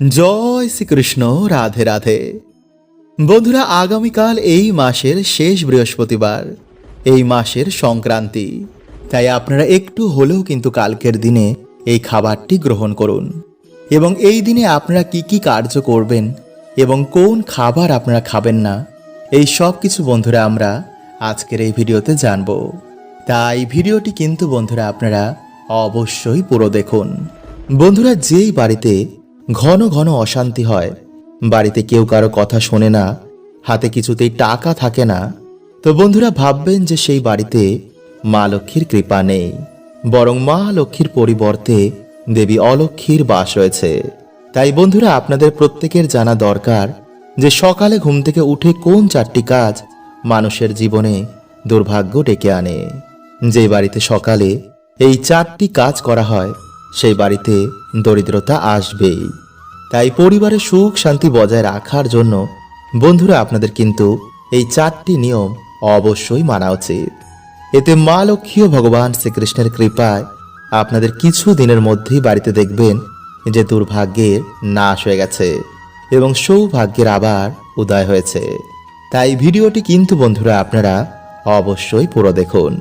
জয় শ্রীকৃষ্ণ, রাধে রাধে। বন্ধুরা, আগামীকাল এই মাসের শেষ বৃহস্পতিবার, এই মাসের সংক্রান্তি। তাই আপনারা একটু হলেও কিন্তু কালকের দিনে এই খাবারটি গ্রহণ করুন। এবং এই দিনে আপনারা কি কি কার্য করবেন এবং কোন খাবার আপনারা খাবেন না, এই সব কিছু বন্ধুরা আমরা আজকের এই ভিডিওতে জানব। তাই ভিডিওটি কিন্তু বন্ধুরা আপনারা অবশ্যই পুরো দেখুন। বন্ধুরা, যেই বাড়িতে ঘন ঘন অশান্তি হয়। বাড়িতে কেউ কারও কথা শোনে না, হাতে কিছুতেই টাকা থাকে না। তো বন্ধুরা ভাববেন যে সেই বাড়িতে মা লক্ষ্মীর কৃপা নেই। বরং মা লক্ষ্মীর পরিবর্তে দেবী অলক্ষ্মীর বাস রয়েছে। তাই বন্ধুরা আপনাদের প্রত্যেকের জানা দরকার যে সকালে ঘুম থেকে উঠে কোন চারটি কাজ মানুষের জীবনে দুর্ভাগ্য ডেকে আনে। যে বাড়িতে সকালে এই চারটি কাজ করা হয় সেই বাড়িতে দরিদ্রতা আসবেই। তাই পরিবারের সুখ শান্তি বজায় রাখার জন্য বন্ধুরা আপনাদের কিন্তু এই চারটি নিয়ম অবশ্যই মানা উচিত। এতে মা লক্ষ্মী ও ভগবান শ্রীকৃষ্ণের কৃপায় আপনাদের কিছু দিনের মধ্যেই বাড়িতে দেখবেন যে দুর্ভাগ্যের নাশ হয়ে গেছে এবং সৌভাগ্যের আবার উদয় হয়েছে। তাই ভিডিওটি কিন্তু বন্ধুরা আপনারা অবশ্যই পুরো দেখুন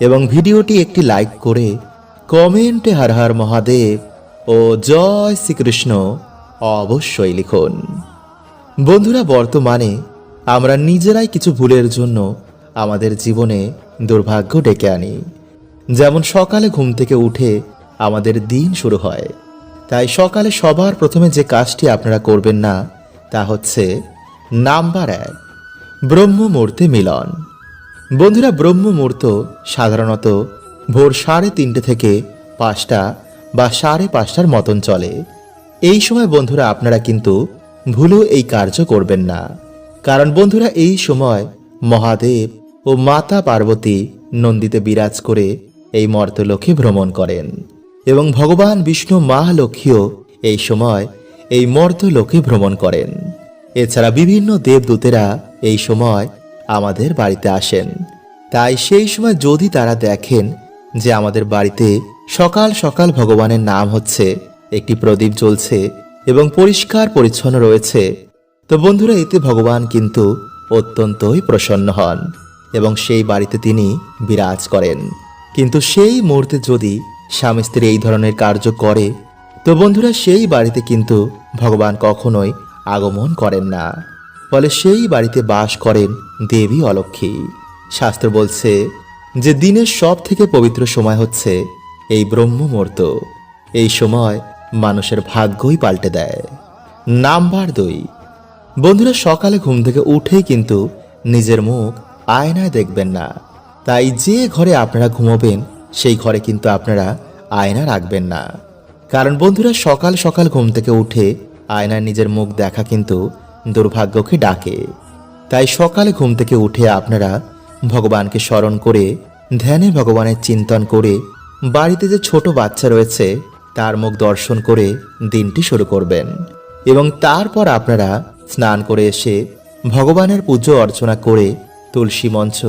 এবং ভিডিওটি একটি লাইক করে কমেন্টে হর হর মহাদেব ও জয় শ্রীকৃষ্ণ অবশ্যই লিখুন। বন্ধুরা, বর্তমানে আমরা নিজেরাই কিছু ভুলের জন্য আমাদের জীবনে দুর্ভাগ্য ডেকে আনি। যেমন সকালে ঘুম থেকে উঠে আমাদের দিন শুরু হয়। তাই সকালে সবার প্রথমে যে কাজটি আপনারা করবেন না, তা হচ্ছে নাম্বার এক ব্রহ্ম মুহূর্তে মিলন। বন্ধুরা, ব্রহ্মমূর্ত সাধারণত ভোর সাড়ে তিনটে থেকে পাঁচটা বা সাড়ে পাঁচটার মতন চলে। এই সময় বন্ধুরা আপনারা কিন্তু ভুলেও এই কার্য করবেন না। কারণ বন্ধুরা এই সময় মহাদেব ও মাতা পার্বতী নন্দীতে বিরাজ করে এই মর্তলোকে ভ্রমণ করেন এবং ভগবান বিষ্ণু মা লক্ষ্মীও এই সময় এই মর্তলোকে ভ্রমণ করেন। এছাড়া বিভিন্ন দেবদূতেরা এই সময় আমাদের বাড়িতে আসেন। তাই সেই সময় যদি তারা দেখেন যে আমাদের বাড়িতে সকাল সকাল ভগবানের নাম হচ্ছে, একটি প্রদীপ জ্বলছে এবং পরিষ্কার পরিচ্ছন্ন রয়েছে। তো বন্ধুরা, এতে ভগবান কিন্তু অত্যন্তই প্রসন্ন হন এবং সেই বাড়িতে তিনি বিরাজ করেন। কিন্তু সেই মুহূর্তে যদি স্বামী স্ত্রী এই ধরনের কার্য করে, তো বন্ধুরা, সেই বাড়িতে কিন্তু ভগবান কখনোই আগমন করেন না। ফলে সেই বাড়িতে বাস করেন দেবী অলক্ষ্মী। শাস্ত্র বলছে যে দিনের সব থেকে পবিত্র সময় হচ্ছে এই ব্রহ্ম মুহূর্ত এই সময় মানুষের ভাগ্যই পাল্টে দেয়। নাম্বার দুই। বন্ধুরা, সকালে ঘুম থেকে উঠেই কিন্তু নিজের মুখ আয়নায় দেখবেন না। তাই যে ঘরে আপনারা ঘুমোবেন, সেই ঘরে কিন্তু আপনারা আয়না রাখবেন না। কারণ বন্ধুরা, সকাল সকাল ঘুম থেকে উঠে আয়নায় নিজের মুখ দেখা কিন্তু দুর্ভাগ্যকে ডাকে। তাই সকালে ঘুম থেকে উঠে আপনারা ভগবানকে স্মরণ করে, ধ্যানে ভগবানের চিন্তন করে, বাড়িতে যে ছোট বাচ্চা রয়েছে, তার মুখ দর্শন করে দিনটি শুরু করবেন। এবং তারপর আপনারা স্নান করে এসে ভগবানের পুজো অর্চনা করে তুলসী মঞ্চ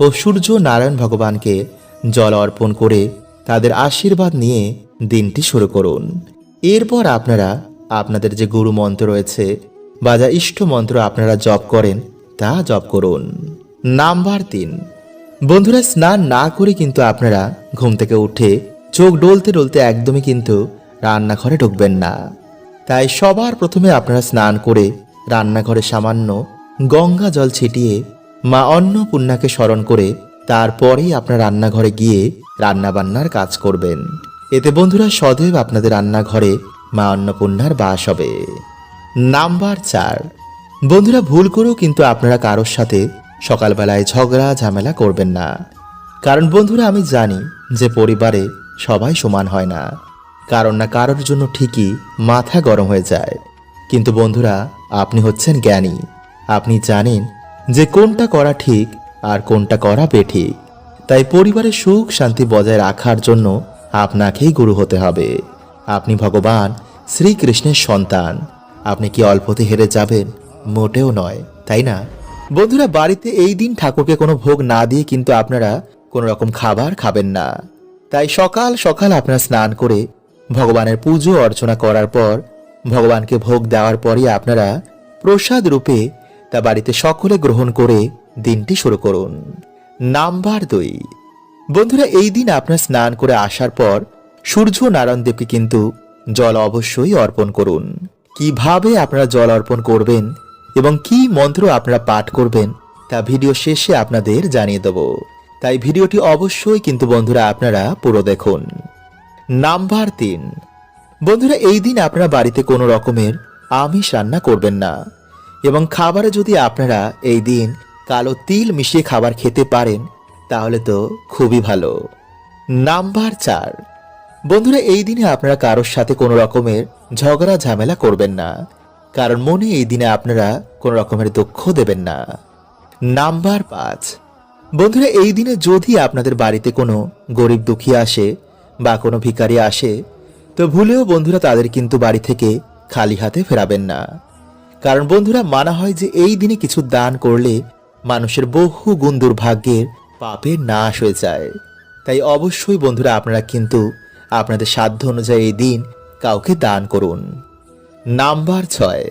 ও সূর্য নারায়ণ ভগবানকে জল অর্পণ করে তাদের আশীর্বাদ নিয়ে দিনটি শুরু করুন। এরপর আপনারা আপনাদের যে গুরু মন্ত্র রয়েছে বা যা ইষ্ট মন্ত্র আপনারা জপ করেন, তা জপ করুন। নাম্বার তিন বন্ধুরা, স্নান না করে কিন্তু আপনারা ঘুম থেকে উঠে চোখ ডলতে ডলতে একদমই কিন্তু রান্নাঘরে ঢুকবেন না। তাই সবার প্রথমে আপনারা স্নান করে রান্নাঘরে সামান্য গঙ্গা জল ছিটিয়ে মা অন্নপূর্ণাকে স্মরণ করে তারপরেই আপনার রান্নাঘরে গিয়ে রান্নাবান্নার কাজ করবেন। এতে বন্ধুরা, সদৈব আপনাদের রান্নাঘরে মা অন্নপূর্ণার বাস হবে। নাম্বার চার। বন্ধুরা, ভুল করেও কিন্তু আপনারা কারোর সাথে সকালবেলায় ঝগড়া, ঝামেলা করবেন না। কারণ বন্ধুরা, আমি জানি যে পরিবারে সবাই সমান হয় না। কারণ না কারোর জন্য ঠিকই মাথা গরম হয়ে যায়। কিন্তু বন্ধুরা, আপনি হচ্ছেন জ্ঞানী। আপনি জানেন যে কোনটা করা ঠিক আর কোনটা করা বেঠিক। তাই পরিবারের সুখ শান্তি বজায় রাখার জন্য আপনাকেই গুরু হতে হবে। আপনি ভগবান, শ্রীকৃষ্ণের সন্তান। আপনি কি অল্পতে হেরে যাবেন? মোটেও নয়, তাই না? বন্ধুরা, বাড়িতে এই দিন ঠাকুরকে কোনো ভোগ না দিয়ে কিন্তু আপনারা কোনো রকম খাবার খাবেন না। তাই সকাল সকাল আপনারা স্নান করে ভগবানের পুজো অর্চনা করার পর, ভগবানকে ভোগ দেওয়ার পরই আপনারা প্রসাদ রূপে তা বাড়িতে সকলে গ্রহণ করে দিনটি শুরু করুন। নাম্বার দুই। বন্ধুরা, এই দিন আপনার স্নান করে আসার পর সূর্য নারায়ণ দেবকে কিন্তু জল অবশ্যই অর্পণ করুন। কীভাবে আপনারা জল অর্পণ করবেন এবং কি মন্ত্র আপনারা পাঠ করবেন, তা ভিডিও শেষে আপনাদের জানিয়ে দেব। তাই ভিডিওটি অবশ্যই কিন্তু বন্ধুরা আপনারা পুরো দেখুন। নাম্বার তিন। বন্ধুরা, এই দিন আপনারা বাড়িতে কোনো রকমের আমিষ রান্না করবেন না এবং খাবারে যদি আপনারা এই দিন কালো তিল মিশিয়ে খাবার খেতে পারেন, তাহলে তো খুবই ভালো। নাম্বার চার। বন্ধুরা, এই দিনে আপনারা কারোর সাথে কোনো রকমের ঝগড়া, ঝামেলা করবেন না। কারণ মনে এই দিনে আপনারা কোনো রকমের দুঃখ দেবেন না। নাম্বার পাঁচ। বন্ধুরা, এই দিনে যদি আপনাদের বাড়িতে কোনো গরিব দুঃখী আসে বা কোনো ভিখারি আসে, তো ভুলেও বন্ধুরা তাদের কিন্তু বাড়ি থেকে খালি হাতে ফেরাবেন না। কারণ বন্ধুরা, মানা হয় যে এই দিনে কিছু দান করলে মানুষের বহু গুণ দুর্ভাগ্যের পাপের নাশ হয়ে যায়। তাই অবশ্যই বন্ধুরা, আপনারা কিন্তু আপনাদের সাধ্য অনুযায়ী এই দিন কাউকে দান করুন। নাম্বার ছয়।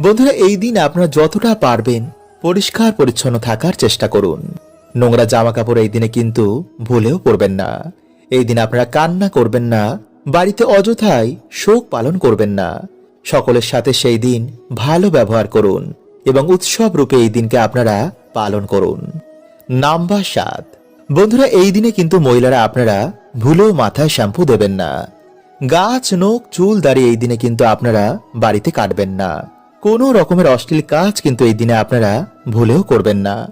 বন্ধুরা, এই দিন আপনারা যতটা পারবেন পরিষ্কার পরিচ্ছন্ন থাকার চেষ্টা করুন। নোংরা জামা কাপড় এই দিনে কিন্তু ভুলেও পরবেন না। এই দিন আপনারা কান্না করবেন না, বাড়িতে অযথাই শোক পালন করবেন না। সকলের সাথে সেই দিন ভালো ব্যবহার করুন এবং উৎসব রূপে এই দিনকে আপনারা পালন করুন। নাম্বার সাত। বন্ধুরা, এই দিনে কিন্তু মহিলারা আপনারা ভুলেও মাথায় শ্যাম্পু দেবেন না। গাছ নোক চুল দাঁড়িয়ে এই দিনে কিন্তু আপনারা বাড়িতে কাটবেন না। কোনো রকমের অশ্লীল কাজ কিন্তু এই দিনে আপনারা ভুলেও করবেন না।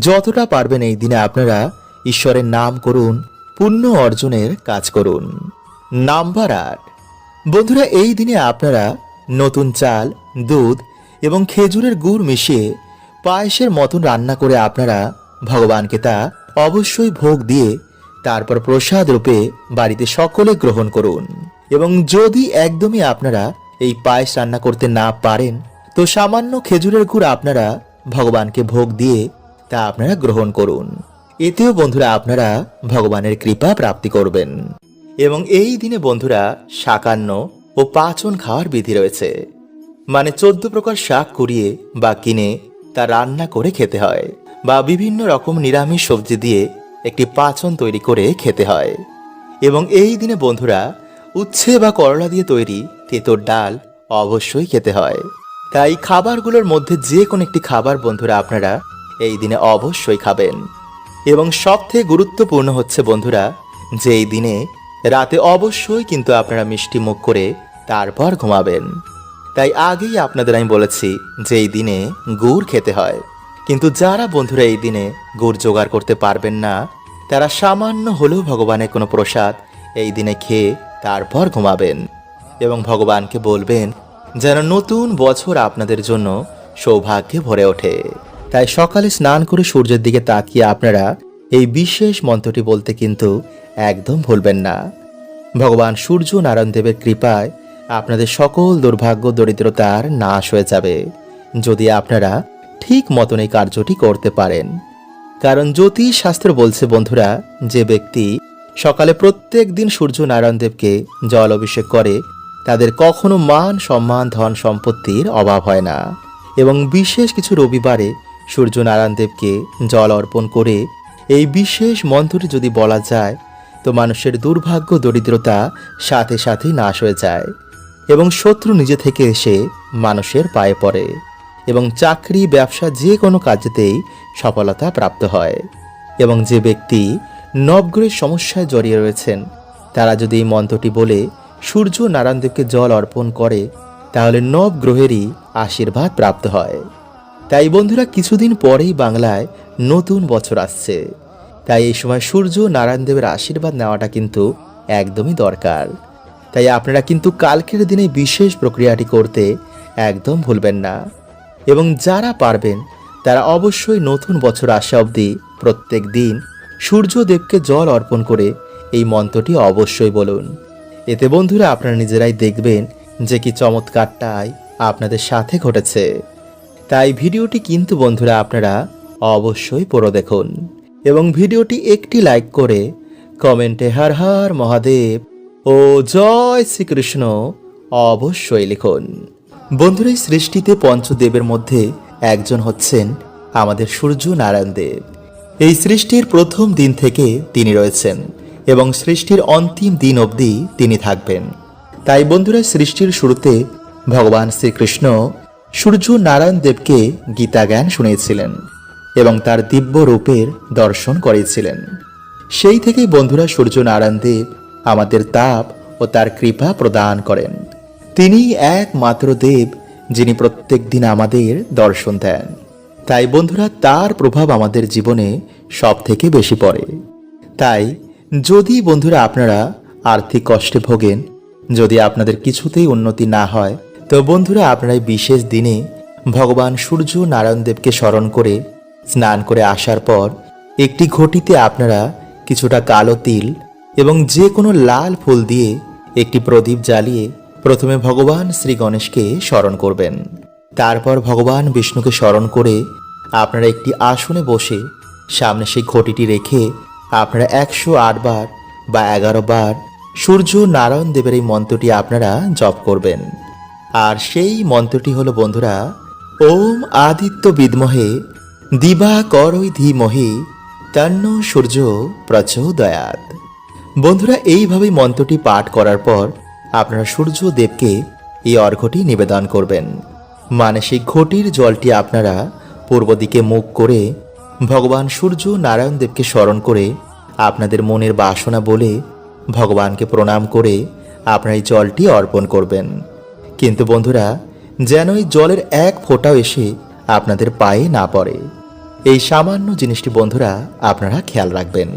যতটা পারবেন এই দিনে আপনারা ঈশ্বরের নাম করুন, পুণ্য অর্জনের কাজ করুন। নাম্বার আট। বন্ধুরা, এই দিনে আপনারা নতুন চাল, দুধ এবং খেজুরের গুড় মিশিয়ে পায়েসের মতন রান্না করে আপনারা ভগবানকে তা অবশ্যই ভোগ দিয়ে তারপর প্রসাদ রূপে বাড়িতে সকলে গ্রহণ করুন। এবং যদি একদমই আপনারা এই পায়েস রান্না করতে না পারেন, তো সামান্য খেজুরের গুড় আপনারা ভগবানকে ভোগ দিয়ে তা আপনারা গ্রহণ করুন। এতেও বন্ধুরা আপনারা ভগবানের কৃপা প্রাপ্তি করবেন। এবং এই দিনে বন্ধুরা শাকান্ন ও পাচন খাওয়ার বিধি রয়েছে। মানে চোদ্দ প্রকার শাক কুড়িয়ে বা কিনে তা রান্না করে খেতে হয় বা বিভিন্ন রকম নিরামিষ সবজি দিয়ে একটি পাচন তৈরি করে খেতে হয়। এবং এই দিনে বন্ধুরা, উচ্ছে বা করলা দিয়ে তৈরি তেঁতোর ডাল অবশ্যই খেতে হয়। তাই খাবারগুলোর মধ্যে যে কোনো একটি খাবার বন্ধুরা আপনারা এই দিনে অবশ্যই খাবেন। এবং সবথেকে গুরুত্বপূর্ণ হচ্ছে বন্ধুরা, যে এই দিনে রাতে অবশ্যই কিন্তু আপনারা মিষ্টি মুখ করে তারপর ঘুমাবেন। তাই আগেই আপনাদের আমি বলেছি যে এই দিনে গুড় খেতে হয়। কিন্তু যারা বন্ধুরা এই দিনে গুড় জোগাড় করতে পারবেন না, তারা সামান্য হলেও ভগবানের কোনো প্রসাদ এই দিনে খেয়ে তারপর ঘুমাবেন এবং ভগবানকে বলবেন যেন নতুন বছর আপনাদের জন্য সৌভাগ্যে ভরে ওঠে। তাই সকালে স্নান করে সূর্যের দিকে তাকিয়ে আপনারা এই বিশেষ মন্ত্রটি বলতে কিন্তু একদম ভুলবেন না। ভগবান সূর্য নারায়ণ দেবের কৃপায় আপনাদের সকল দুর্ভাগ্য, দরিদ্রতার নাশ হয়ে যাবে। যদি আপনারা ঠিক মতন এই কার্যটি করতে পারেন। কারণ জ্যোতিষ শাস্ত্র বলছে, বন্ধুরা, যে ব্যক্তি সকালে প্রত্যেক দিন সূর্য নারায়ণ দেবকে জল অভিষেক করে, তাদের কখনো মান সম্মান, ধন সম্পত্তির অভাব হয় না। এবং বিশেষ কিছু রবিবারে সূর্য নারায়ণ দেবকে জল অর্পণ করে, এই বিশেষ মন্ত্রটি যদি বলা যায়, তো মানুষের দুর্ভাগ্য, দরিদ্রতা সাথে সাথে নাশ হয়ে যায় এবং শত্রু নিজে থেকে এসে মানুষের পায়ে পড়ে। এবং চাকরি, ব্যবসা যে কোনো কাজেতেই সফলতা প্রাপ্ত হয়। এবং যে ব্যক্তি নবগ্রহের সমস্যায় জড়িয়ে রয়েছেন, তারা যদি এই মন্ত্রটি বলে, সূর্য নারায়ণদেবকে জল অর্পণ করে, তাহলে নবগ্রহেরই আশীর্বাদ প্রাপ্ত হয়। তাই বন্ধুরা, কিছুদিন পরেই বাংলায় নতুন বছর আসছে। তাই এই সময় সূর্য নারায়ণদেবের আশীর্বাদ নেওয়াটা কিন্তু একদমই দরকার। তাই আপনারা কিন্তু কালকের দিনে বিশেষ প্রক্রিয়াটি করতে একদম ভুলবেন না। এবং যারা পারবেন, তারা অবশ্যই নতুন বছর আসা অবধি প্রত্যেক দিন সূর্যদেবকে জল অর্পণ করে এই মন্ত্রটি অবশ্যই বলুন। এতে বন্ধুরা আপনারা নিজেরাই দেখবেন যে কি চমৎকারটাই আপনাদের সাথে ঘটেছে। তাই ভিডিওটি কিন্তু বন্ধুরা আপনারা অবশ্যই পুরো দেখুন এবং ভিডিওটি একটি লাইক করে কমেন্টে হর হর মহাদেব ও জয় শ্রীকৃষ্ণ অবশ্যই লিখুন। বন্ধুরা, এই সৃষ্টিতে পঞ্চদেবের মধ্যে একজন হচ্ছেন আমাদের সূর্য নারায়ণ দেব। এই সৃষ্টির প্রথম দিন থেকে তিনি রয়েছেন এবং সৃষ্টির অন্তিম দিন অবধি তিনি থাকবেন। তাই বন্ধুরা সৃষ্টির শুরুতে ভগবান শ্রীকৃষ্ণ সূর্য নারায়ণ দেবকে গীতা জ্ঞান শুনিয়েছিলেন এবং তার দিব্য রূপের দর্শন করেছিলেন সেই থেকেই বন্ধুরা, সূর্য নারায়ণ দেব আমাদের তাপ ও তার কৃপা প্রদান করেন। তিনি একমাত্র দেব যিনি প্রত্যেক দিন আমাদের দর্শন দেন। তাই বন্ধুরা, তার প্রভাব আমাদের জীবনে সব থেকে বেশি পড়ে। তাই যদি বন্ধুরা আপনারা আর্থিক কষ্টে ভোগেন, যদি আপনাদের কিছুতেই উন্নতি না হয়, তো বন্ধুরা আপনারা বিশেষ দিনে ভগবান সূর্য নারায়ণ দেবকে স্মরণ করে, স্নান করে আসার পর একটি ঘটিতে আপনারা কিছুটা কালো তিল এবং যে কোনো লাল ফুল দিয়ে একটি প্রদীপ জ্বালিয়ে প্রথমে ভগবান শ্রী গণেশকে স্মরণ করবেন। তারপর ভগবান বিষ্ণুকে স্মরণ করে আপনারা একটি আসনে বসে সামনে সেই ঘটিটি রেখে আপনারা একশো আট বার বা এগারো বার সূর্য নারায়ণ দেবের এই মন্ত্রটি আপনারা জপ করবেন। আর সেই মন্ত্রটি হলো, বন্ধুরা, ওম আদিত্য বিদমহে, দিবা করই ধীমহি, তন্ন সূর্য প্রচোদয়াত। বন্ধুরা, এইভাবে মন্ত্রটি পাঠ করার পর আপনারা সূর্য দেবকে এই অর্ঘ্যটি নিবেদন করবেন। মানে সেই ঘটির জলটি আপনারা পূর্ব দিকে মুখ করে ভগবান সূর্য নারায়ণ দেবকে স্মরণ করে আপনাদের মনের বাসনা বলে ভগবানকে প্রণাম করে আপনারা এই জলটি অর্পণ করবেন। কিন্তু বন্ধুরা, যেন এই জলের এক ফোঁটাও এসে আপনাদের পায়ে না পড়ে। এই সামান্য জিনিসটি বন্ধুরা আপনারা খেয়াল রাখবেন।